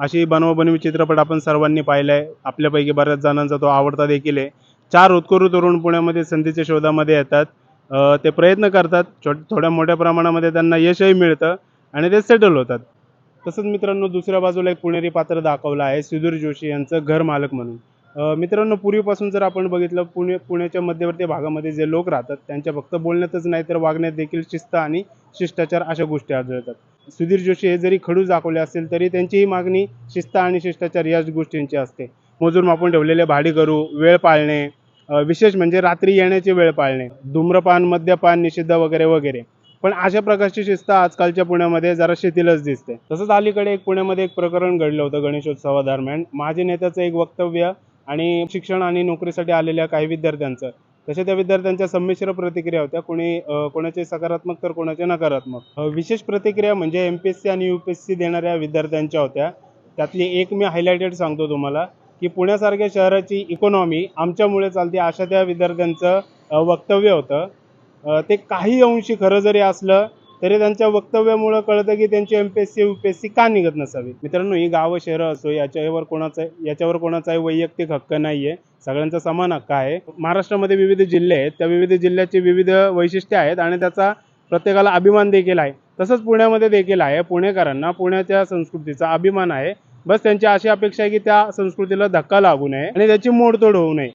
अशी बनवबनवी चित्रपट आपण सर्वांनी पाहिलाय. आपल्यापैकी बऱ्याच जणांचा तो आवडता देखील आहे. चार उत्कुरू तरुण पुण्यामध्ये संधीच्या शोधामध्ये येतात. ते प्रयत्न करतात. छोट थोड्या मोठ्या प्रमाणामध्ये त्यांना यशही मिळतं आणि ते सेटल होतात. तसंच मित्रांनो दुसऱ्या बाजूला एक पुणेरी पात्र दाखवलं आहे. सुधीर जोशी यांचं घर मालक म्हणून. मित्रांनो पूर्वीपासून जर आपण बघितलं पुणे पुण्याच्या मध्यवर्ती भागामध्ये जे लोक राहतात त्यांच्या फक्त बोलण्यातच नाही तर वागण्यात देखील शिस्त आणि शिष्टाचार अशा गोष्टी आढळतात. सुधीर जोशी हे जरी खडू दाखवले असेल तरी त्यांचीही मागणी शिस्त आणि शिष्टाचार याच गोष्टींची असते. मोजून मापून ठेवलेले भाडेकरू वेळ पाळणे विशेष म्हणजे रात्री येण्याची वेळ पाळणे धूम्रपान मद्यपान निषिद्ध वगैरे वगैरे. पण अशा प्रकारची शिस्त आजकालच्या पुण्यामध्ये जरा शिथिलच दिसते. तसंच अलीकडे एक पुण्यामध्ये एक प्रकरण घडलं होतं गणेशोत्सवादरम्यान. माझे नेत्याचं एक वक्तव्य आणि शिक्षण आणि नोकरीसाठी आलेल्या काही विद्यार्थ्यांचं. तसे त्या विद्यार्थ्यांच्या संमिश्र प्रतिक्रिया होत्या. कोणी कोणाचे सकारात्मक तर कोणाचे नकारात्मक. विशेष प्रतिक्रिया म्हणजे एम पी एस सी आणि यू पी एस सी देणाऱ्या विद्यार्थ्यांच्या होत्या. त्यातली एक मी हायलायटेड सांगतो तुम्हाला की पुण्यासारख्या शहराची इकॉनॉमी आमच्यामुळे चालते अशा त्या विद्यार्थ्यांचं वक्तव्य होतं. ते काही अंशी खरं जरी असलं तरी त्यांच्या वक्तव्यामुळं कळतं की त्यांची M P S C U P S C का निघत नसावी? मित्रांनो ही गावं शहरं असो याच्यावर कोणाचा याच्यावर कोणाचाही वैयक्तिक हक्क नाही आहे सगळ्यांचा समान हक्क आहे. महाराष्ट्रामध्ये विविध जिल्हे आहेत. त्या विविध जिल्ह्याची विविध वैशिष्ट्ये आहेत आणि त्याचा प्रत्येकाला अभिमान देखील आहे. तसंच पुण्यामध्ये देखील आहे. पुणेकरांना पुण्याच्या संस्कृतीचा अभिमान आहे. बस त्यांची अशी अपेक्षा आहे की त्या संस्कृतीला धक्का लागू नये आणि त्याची मोडतोड होऊ नये.